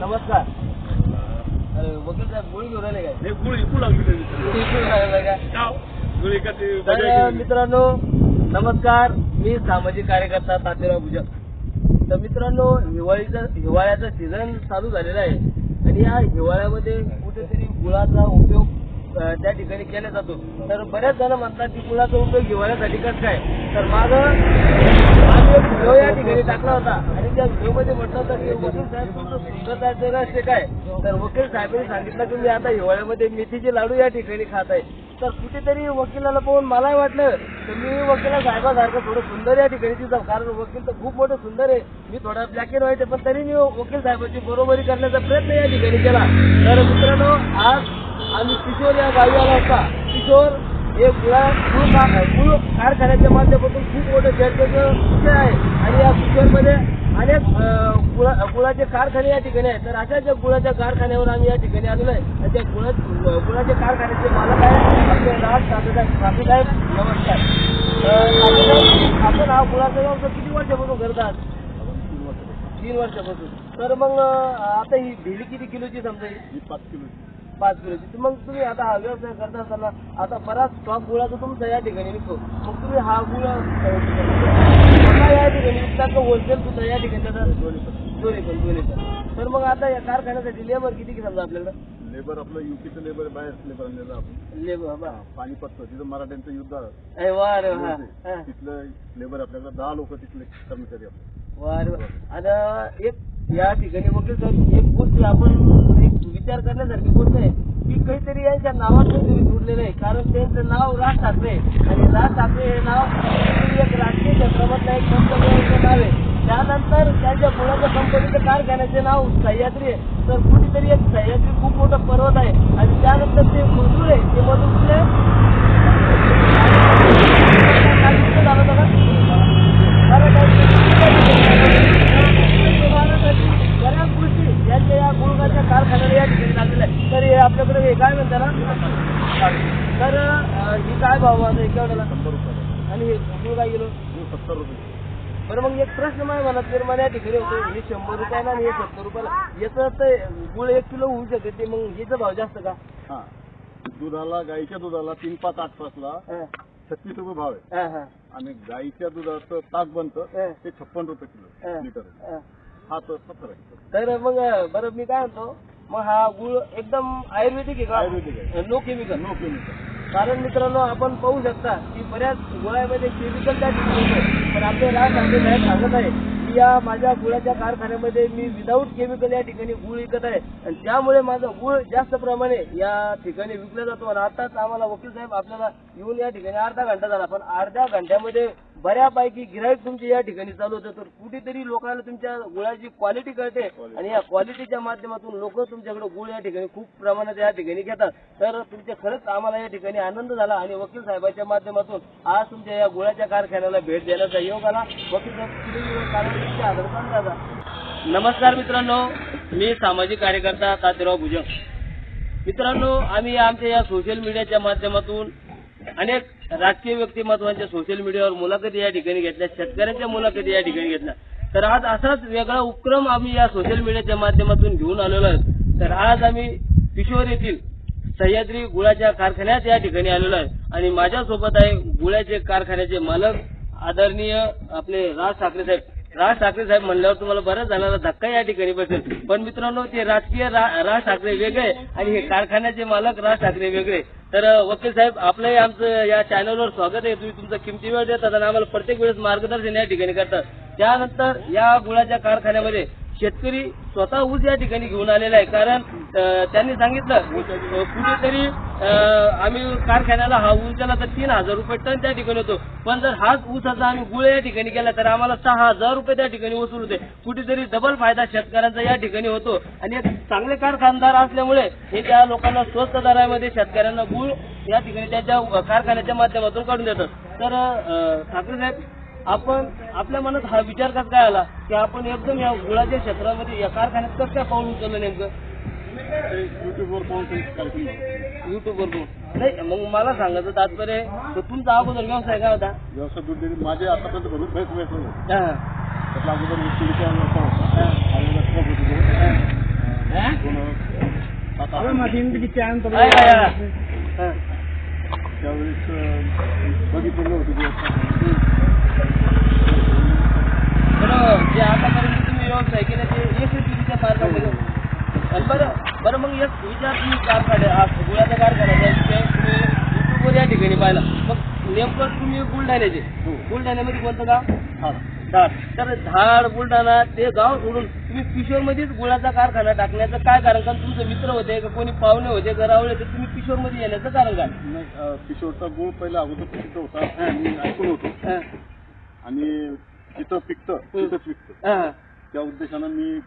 नमस्कार. अरे वकील साहेब गोळी घेऊन आले काय? गुळ लागली काय? तर. मित्रांनो नमस्कार. मी सामाजिक कार्यकर्ता तातेराव भुजक तर मित्रांनो हिवाळीचा हिवाळ्याचा सीझन चालू झालेला आहे. आणि या हिवाळ्यामध्ये कुठेतरी गुळाचा उपयोग अ, त्या ठिकाणी केला जातो. तर बऱ्याच जण म्हणतात की गुळाचा उपयोग हिवाळ्यासाठी कसं काय? तर माझं आम्ही या ठिकाणी टाकला होता. आणि त्या व्हिडिओ म्हटलं होतं की वकील साहेब तुमचं सुंदरताचे रहस्य काय? तर वकील साहेबांनी सांगितलं की मी आता हिवाळ्यामध्ये मेथीचे लाडू या ठिकाणी खात आहे. तर कुठेतरी वकिलाला पाहून मलाही वाटलं तर मी वकिला साहेबासारखं थोडं सुंदर या ठिकाणी दिसतो कारण वकील तर खूप मोठं सुंदर आहे. मी थोडा ब्लॅक अँड व्हाईट पण तरी मी वकील साहेबांची बरोबरी करण्याचा प्रयत्न या ठिकाणी केला. तर मित्रांनो आज आम्ही किशोर या गावी आला होता. किशोर हे गुळा गुळ का- कारखान्याच्या माध्यमातून खूप मोठं चर्चेचं विषय आहे? आणि या किशोरमध्ये अनेक गुळा गुळाचे कारखाने या ठिकाणी आहेत. तर अशा ज्या गुळाच्या कारखान्यावर आम्ही या ठिकाणी आलेलो आहे. आणि त्या गुळा गुळाच्या कारखान्याचे मालक आहेत. आपले राज साहेब साहेब नमस्कार. आपण हा गुळाचा व्यवसाय किती वर्षापासून करतात तीन वर्षापासून. तर मग आता ही भेली किती किलोची समजा ही पाच किलोची. पाच किलोची मग तुम्ही आता हा व्यवसाय करत असताना आता बराच स्टॉक गुळाचा तुमचा या ठिकाणी विकतो मग तुम्ही हा गुळ या ठिकाणी विकता का होलसेल सुद्धा या ठिकाणी? दोन्ही पण. दोन्ही तर मग आता या कारखान्यासाठी लेबर किती की समजा आपल्याकडं लेबर आपलं युपीचं लेबर बाहेर लेबर आणलेलं आपण लेबर बा पानिपतचं तिथं मराठ्यांचं युद्ध हा. तिथलं लेबर आपल्याकडे दहा लोक तिथले कर्मचारी आपले. आता एक या ठिकाणी वकील साहेब एक गोष्ट आपण एक विचार करण्यासारखी काहीतरी यांच्या नावात काहीतरी जुडलेलं आहे. कारण त्यांचं नाव राज ठाकरे. आणि राज ठाकरे हे नाव एक राजकीय क्षेत्रामधलं एक कंपनीचं नाव आहे. त्यानंतर त्यांच्या मुलाच्या कंपनीचं कारखान्याचे नाव सह्याद्री आहे. तर कुठेतरी एक सह्याद्री खूप मोठा पर्वत आहे. आणि त्यानंतर ते मजूर आहे ते मजूर कुठले काय कुठलं झालं होतं का? बऱ्याच गोष्टी यांच्या या गुळगाच्या कारखान्याला या ठिकाणी लागलेल्या आहेत तर हे आपल्याकडे हे काय म्हणतात ना तर अं, ही काय भाव आता केवढ्याला शंभर रुपये आणि हे गुळ काय किलो हे सत्तर रुपये बरं मग एक प्रश्न माझ्या मनात निर्माण या ठिकाणी होतो हे शंभर रुपयाला आणि हे सत्तर रुपयाला याचं तर गुळ एक किलो होऊ शकते ते मग याचा भाव जास्त का हा दुधाला गाईच्या दुधाला तीन पाच आठ पाचला छत्तीस रुपये भाव आहे आणि गाईच्या दुधाचं ताक बनतं. ते छप्पन रुपये. किलो लिटर आहे. हा. तर सत्तर आहे तर मग बरं मी काय म्हणतो मग हा गुळ एकदम आयुर्वेदिक आहे का आयुर्वेदिक आहे. नो केमिकल नो किलोमीटर कारण मित्रांनो आपण पाहू शकता की बऱ्याच गुळामध्ये केमिकल त्या ठिकाणी पण आपले राज साहेब सांगत आहे की या माझ्या गुळाच्या कारखान्यामध्ये मी विदाऊट केमिकल या ठिकाणी गुळ विकत आहे. आणि त्यामुळे माझा गुळ जास्त प्रमाणे या ठिकाणी विकला जातो. आणि आताच आम्हाला वकील साहेब आपल्याला येऊन या ठिकाणी अर्धा घंटा झाला. पण अर्ध्या घंट्यामध्ये बऱ्यापैकी गिराईक तुमचे या ठिकाणी चालू होतं. तर कुठेतरी लोकांना तुमच्या गुळाची क्वालिटी कळते. आणि या क्वालिटीच्या माध्यमातून लोक तुमच्याकडे गुळ या ठिकाणी खूप प्रमाणात या ठिकाणी घेतात. तर तुमच्या खरंच आम्हाला या ठिकाणी आनंद झाला आणि वकील साहेबांच्या माध्यमातून आज तुमच्या या गुळाच्या कारखान्याला भेट देण्याचा योग आला. वकील साहेब. नमस्कार मित्रांनो. मी सामाजिक कार्यकर्ता तातेराव भुजंग. मित्रांनो आम्ही आमच्या या सोशल मीडियाच्या माध्यमातून अनेक राजकीय व्यक्तिमत्वांच्या सोशल मीडियावर मुलाखती या ठिकाणी घेतल्या शेतकऱ्यांच्या मुलाखती या ठिकाणी घेतल्या. तर आज असाच वेगळा उपक्रम आम्ही या सोशल मीडियाच्या माध्यमातून घेऊन आलेलो आहे तर आज आम्ही किशोर येथील सह्याद्री गुळाच्या कारखान्यात या ठिकाणी आलेलो आहे आणि माझ्यासोबत आहे गुळाचे कारखान्याचे मालक आदरणीय आपले राज ठाकरे साहेब. राज ठाकरे साहेब म्हणल्यावर तुम्हाला बऱ्याच जणांना धक्का या ठिकाणी बसेल. पण मित्रांनो ते राजकीय राज ठाकरे वेगळे आणि हे कारखान्याचे मालक राज ठाकरे वेगळे. तर वकील साहेब आपलंही आमचं या चॅनलवर स्वागत आहे. तुम्ही तुमचा किमती वेळ देतात आणि आम्हाला प्रत्येक वेळेस मार्गदर्शन या ठिकाणी करतात त्यानंतर या गुळाच्या कारखान्यामध्ये शेतकरी स्वतः ऊस या ठिकाणी घेऊन आलेला आहे. कारण त्यांनी सांगितलं कुठेतरी आम्ही कारखान्याला हा ऊस दिला तर तीन हजार रुपये टन त्या ठिकाणी होतो. पण जर हाच ऊसाचा आम्ही गुळ या ठिकाणी केला तर आम्हाला सहा हजार रुपये त्या ठिकाणी वसूल होते. कुठेतरी डबल फायदा शेतकऱ्यांचा या ठिकाणी होतो. आणि एक चांगले कारखानदार असल्यामुळे हे त्या लोकांना स्वस्त दरामध्ये शेतकऱ्यांना गुळ या ठिकाणी त्याच्या कारखान्याच्या माध्यमातून काढून देतात. तर ठाकरे साहेब आपण आपल्या मनात हा विचार कसा काय आला की आपण एकदम या गुळाच्या क्षेत्रामध्ये या कारखान्यात कसं काय पाऊल उचललं नेमकं? युट्यूबवर पाहून ते कार्यक्रम बघतो. युट्यूबवर बघून नाही मग मला सांगायचं तात्पर्य आहे, तर तुमचा अगोदर व्यवसाय काय होता? व्यवसाय दूध डेअरी. माझे आतापर्यंत भरून झाले हा, त्यातला अगोदर विक्रीचा व्यवसाय होता. आणि रस्ता होती. तो. दोन सात आठ. आहे का याला? हा. त्यावेळेस अं, बघितलेलं होतं ते जे आतापर्यंत तुम्ही व्यवसाय केला ते यशस्वीरित्या पार पाडले? आणि बरं बरं मग एक विचार तुम्ही कारखान्या गुळाचा कारखाना तुम्ही युट्यूबवर या ठिकाणी पाहिला. मग नेमकं तुम्ही बुलढाण्याचे हो. बुलढाण्यामध्ये कोणतं गाव? हा. धाड. तर धाड बुलढाणा ते गाव सोडून तुम्ही किशोरमध्येच गुळाचा कारखाना टाकण्याचं काय कारण? कारण तुमचे मित्र होते का कोणी पाहुणे होते का रावळे तर तुम्ही किशोरमध्ये येण्याचं कारण काय? नाही किशोरचा गुळ पहिला अगोदर प्रसिद्ध होता मी ऐकून होतो. आणि जिथं पिकतं तिथंच विकतं. हा. त्या उद्देशानं मी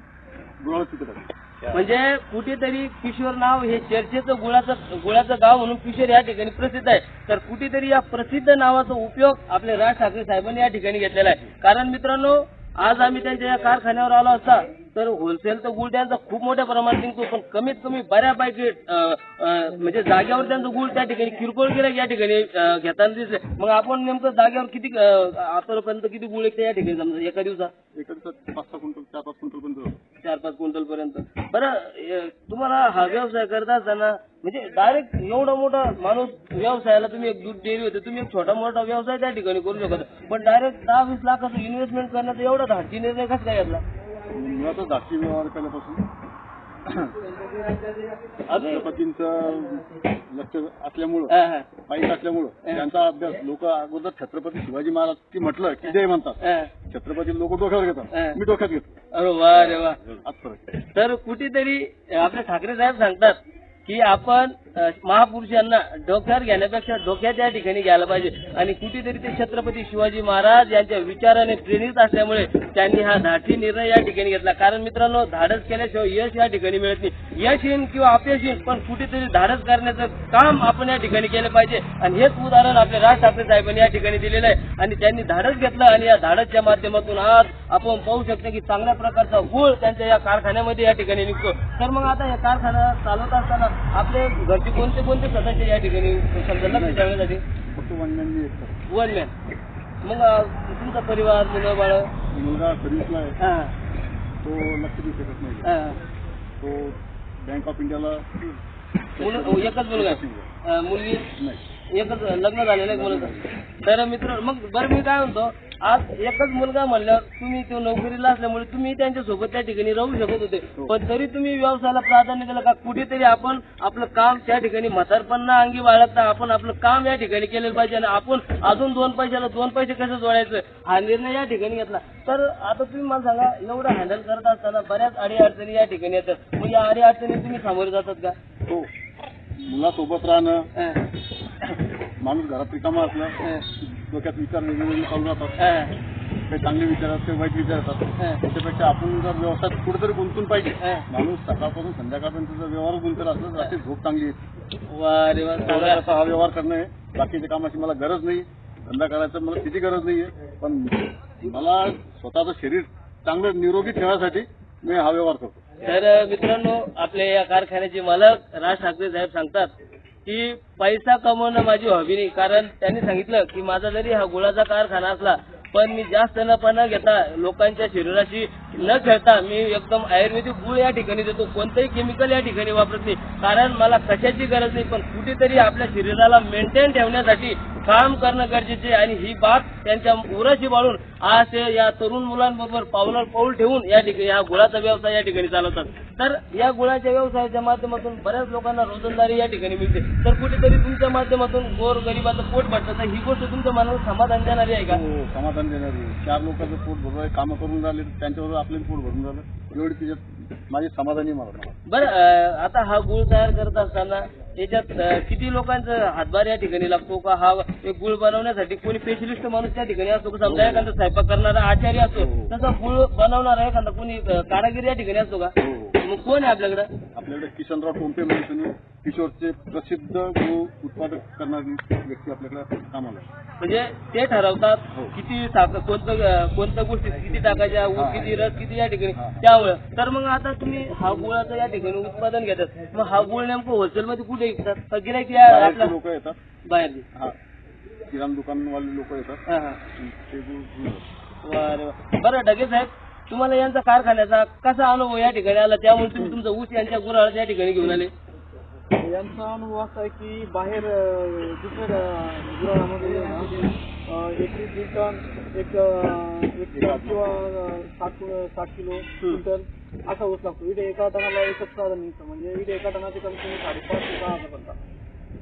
पिकत आहे. म्हणजे कुठेतरी किशोर नाव हे चर्चेचं गुळाचं गुळाचं गाव म्हणून किशोर या ठिकाणी प्रसिद्ध आहे. तर कुठेतरी या प्रसिद्ध नावाचा उपयोग आपले राज ठाकरे साहेबांनी या ठिकाणी घेतलेला आहे. कारण मित्रांनो आज आम्ही त्यांच्या या कारखान्यावर आलो असता तर होलसेल तर गुळ त्यांचा खूप मोठ्या प्रमाणात निघतो पण कमीत कमी बऱ्यापैकी म्हणजे जागेवर त्यांचं गुळ त्या ठिकाणी किरकोळ गिराईक या ठिकाणी घेताना दिसले. मग आपण नेमकं जागेवर किती आतापर्यंत किती गुळ विकते या ठिकाणी समजा एका दिवसात? एका पाच सहा क्विंटल चार पाच क्विंटल पण जातं. चार पाच क्विंटल पर्यंत बरं तुम्हाला हा व्यवसाय करत असताना म्हणजे डायरेक्ट एवढा मोठा माणूस व्यवसायाला तुम्ही एक दूध डेअरी होते तुम्ही एक छोटा मोठा व्यवसाय त्या ठिकाणी करू शकता पण डायरेक्ट दहा वीस लाखाचं इन्व्हेस्टमेंट करण्याचा एवढा धाडसी निर्णय कसं काय घेतला? मुळातच धाकटी व्यवहार केल्यापासून छत्रपतींचं लक्ष असल्यामुळं पाहिजे असल्यामुळं त्यांचा अभ्यास लोक अगोदर छत्रपती शिवाजी महाराज की म्हटलं की जय म्हणतात. छत्रपती लोक डोक्यावर. घेतात मी डोक्यात घेतो अरे वा रे वा. तर कुठेतरी आपले ठाकरे साहेब सांगतात की आपण महापुरुषांना डोक्यावर घेण्यापेक्षा डोक्यात या ठिकाणी घ्यायला पाहिजे. आणि कुठेतरी ते छत्रपती शिवाजी महाराज यांच्या विचाराने प्रेरित असल्यामुळे त्यांनी हा धाटी निर्णय या ठिकाणी घेतला. कारण मित्रांनो धाडस केल्याशिवाय यश या ठिकाणी मिळत नाही. यश येईन किंवा अपयश येईन पण कुठेतरी धाडस करण्याचं काम आपण या ठिकाणी केलं पाहिजे. आणि हेच उदाहरण आपले राज ठाकरे साहेबांनी या ठिकाणी दिलेलं आहे. आणि त्यांनी धाडस घेतलं आणि या धाडसच्या माध्यमातून आज आपण पाहू शकतो की चांगल्या प्रकारचा गुळ त्यांच्या या कारखान्यामध्ये या ठिकाणी निघतो. तर मग आता या कारखाना चालवत असताना आपले घरचे कोणते कोणते सदस्य या ठिकाणी ठेवण्यासाठी? फक्त वन्यांनी एक वन मॅन मग तुमचा परिवार मुलं बाळ? मुलगा सर्व्हिसला आहे. हा, तो लक्ष देऊ शकत नाही. हा. तो बँक ऑफ इंडियाला एकच मुलगा मुलगी? नाही. एकच लग्न झालेलं आहे मुलाचं तर मित्र मग बरं मी काय म्हणतो आज एकच मुलगा म्हणल्यावर तुम्ही तो नोकरीला असल्यामुळे तुम्ही त्यांच्यासोबत त्या ठिकाणी राहू शकत होते. पण तरी तुम्ही व्यवसायाला प्राधान्य दिलं का? कुठेतरी आपण आपलं काम त्या ठिकाणी म्हातारपणा अंगी बाळगता आपण आपलं काम या ठिकाणी केलेलं पाहिजे आणि आपण अजून दोन पैशाला दोन पैसे कसं जोडायचं? हा निर्णय या ठिकाणी घेतला. तर आता तुम्ही मला सांगा एवढं हँडल करत असताना बऱ्याच अडी अडचणी या ठिकाणी येतात. मग या अडी अडचणी तुम्ही सामोरे जातात का? तो मुलासोबत राहणं हं, माणूस घरात रिकामा असला डोक्यात विचार वेगवेगळे चालू राहतात काही चांगले विचार असतात काही वाईट विचार असतात. त्याच्यापेक्षा आपण जर व्यवसायात कुठेतरी गुंतून पाहिजे. माणूस सकाळपासून संध्याकाळपर्यंत जर व्यवहार गुंतला असला तर रात्री झोप चांगली येते. हा व्यवहार करणं आहे. बाकीच्या कामाची मला गरज नाही धंदा करायचं मला तिची गरज नाहीये. पण मला स्वतःचं शरीर चांगलं निरोगी ठेवण्यासाठी मी हा व्यवहार करतो. तर मित्रांनो आपल्या या कारखान्याचे मालक राज ठाकरे साहेब सांगतात की पैसा कमवणं माझी हॉबी नाही. कारण त्यांनी सांगितलं की माझा जरी हा गुळाचा कारखाना असला पण मी जास्त नफा न घेता लोकांच्या शरीराशी न खेळता मी एकदम आयुर्वेदिक गुळ या ठिकाणी देतो. कोणतंही केमिकल या ठिकाणी वापरत नाही. कारण मला कशाची गरज नाही पण कुठेतरी आपल्या शरीराला मेंटेन ठेवण्यासाठी काम करणं गरजेचे आहे. आणि ही बाब त्यांच्या उराशी बाळून आज ते या तरुण मुलांबरोबर पावलावर पाऊल ठेवून या ठिकाणी हा गुळाचा व्यवसाय या ठिकाणी चालवतात. तर या गुळाच्या व्यवसायाच्या माध्यमातून बऱ्याच लोकांना रोजंदारी या ठिकाणी मिळते. तर कुठेतरी तुमच्या माध्यमातून गोर गरिबाचं पोट भरतं तर ही गोष्ट तुमच्या मनाला समाधान देणारी आहे का? हो, समाधान देणारी चार लोकांचं पोट भरलं कामं करून झाले त्यांच्यावर आपलं पोट भरून झालं एवढी तिच्यात माझी समाधानी मला. बरं आता हा गुळ तयार करत असताना याच्यात किती लोकांचा हातभार या ठिकाणी लागतो का? हा एक गुळ बनवण्यासाठी कोणी स्पेशलिस्ट माणूस त्या ठिकाणी असतो का? समजा एखादा स्वयंपाक करणारा आचार्य असतो तसा गुळ बनवणारा एखादा कोणी कारागीर या ठिकाणी असतो का? हो हो. मग कोण आहे आपल्याकडे आपल्याकडे किशनराव टोंपे म्हणून किशोरचे प्रसिद्ध गो उत्पादक करणारी व्यक्ती आपल्याकडे कामाला आहे. म्हणजे ते ठरवतात हो. किती कोणतं अं, कोणत्या गोष्टी किती टाकायच्या ऊस हा. किती रस किती या ठिकाणी हा. त्यामुळे तर मग आता तुम्ही हा गुळाचं या ठिकाणी उत्पादन घेतात मग हा गुळ नेमकं होलसेल मध्ये कुठे विकतात का गिराईक या आपल्या लोक येतात बाहेर हा किराणा दुकानवाले लोक येतात. ते. बरं ढगे साहेब तुम्हाला यांचा कारखान्याचा कसा अनुभव या ठिकाणी आला? त्यामुळे तुम्ही तुमचा ऊस यांच्या गुराळा या ठिकाणी घेऊन आले. यांचा अनुभव असा आहे की बाहेर अं, दुसऱ्या गुराळामध्ये एक अं, एक टन किंवा अं, साठ कि- साठ किलो क्विंटल असा ऊस लागतो. इथे एका टनाला एकच साधन निघतं म्हणजे इथे एका टनाचे कमी कमी साडेपाच ते सहा हजार बनतात.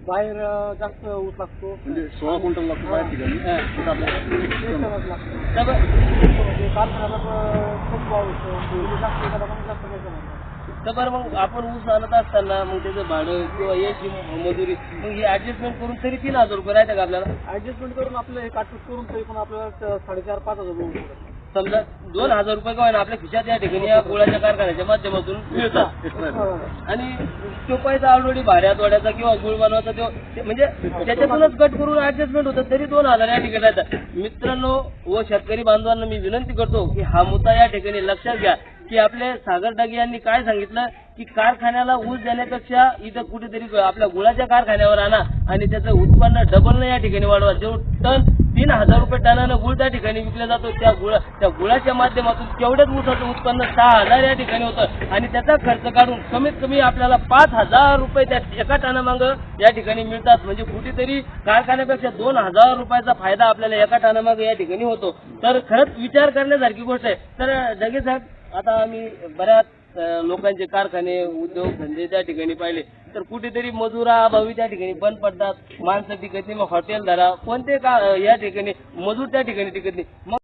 बाहेर अं, जास्त ऊस लागतो. म्हणजे सोळा क्विंटल लागतो बाहेर ठिकाणी. हा. एक टनच लागतो. तर खूप तर बरं मग आपण ऊस आणत असताना मग त्याचं भाडं किंवा याची मजुरी मग हे ऍडजस्टमेंट करून तरी तीन हजार रुपये राहते का आपल्याला? ऍडजस्टमेंट करून आपलं हे काटूट करून तरी पण आपल्याला साडेचार पाच हजार रुपये समजा दोन हजार रुपये का आपल्या खिशात या ठिकाणी या गुळाच्या कारखान्याच्या माध्यमातून मिळतात. आणि तो पैसा ऑलरेडी भाड्यात वाड्याचा किंवा गुळ बनवायचा तो म्हणजे त्याच्यातूनच कट करून ऍडजस्टमेंट होतं तरी दोन हजार या ठिकाणी राहतात. मित्रांनो व शेतकरी बांधवांना मी विनंती करतो की हा मुद्दा या ठिकाणी लक्षात घ्या की आपले सागर डागे यांनी काय सांगितलं की कारखान्याला ऊस देण्यापेक्षा इथं कुठेतरी आपल्या गुळाच्या कारखान्यावर आणा आणि त्याचं उत्पन्न डबल या ठिकाणी वाढवा. जो टन तीन हजार रुपये टनानं गुळ त्या ठिकाणी विकला जातो. त्या गुळा त्या गुळाच्या माध्यमातून तेवढ्याच ऊसाचं उत्पन्न सहा हजार या ठिकाणी होतं. आणि त्याचा खर्च काढून कमीत कमी आपल्याला पाच हजार रुपये त्या एका टनामाग या ठिकाणी मिळतात. म्हणजे कुठेतरी कारखान्यापेक्षा दोन हजार रुपयाचा फायदा आपल्याला एका टनामाग या ठिकाणी होतो. तर खरंच विचार करण्यासारखी गोष्ट आहे. तर जगे साहेब आता आम्ही बऱ्याच लोकांचे कारखाने उद्योग धंदे त्या ठिकाणी पाहिले. तर कुठेतरी मजुरा अभावी त्या ठिकाणी बंद पडतात. माणसं टिकत नाही मग हॉटेल धरा कोणते का या ठिकाणी मजूर त्या ठिकाणी टिकत नाही. मग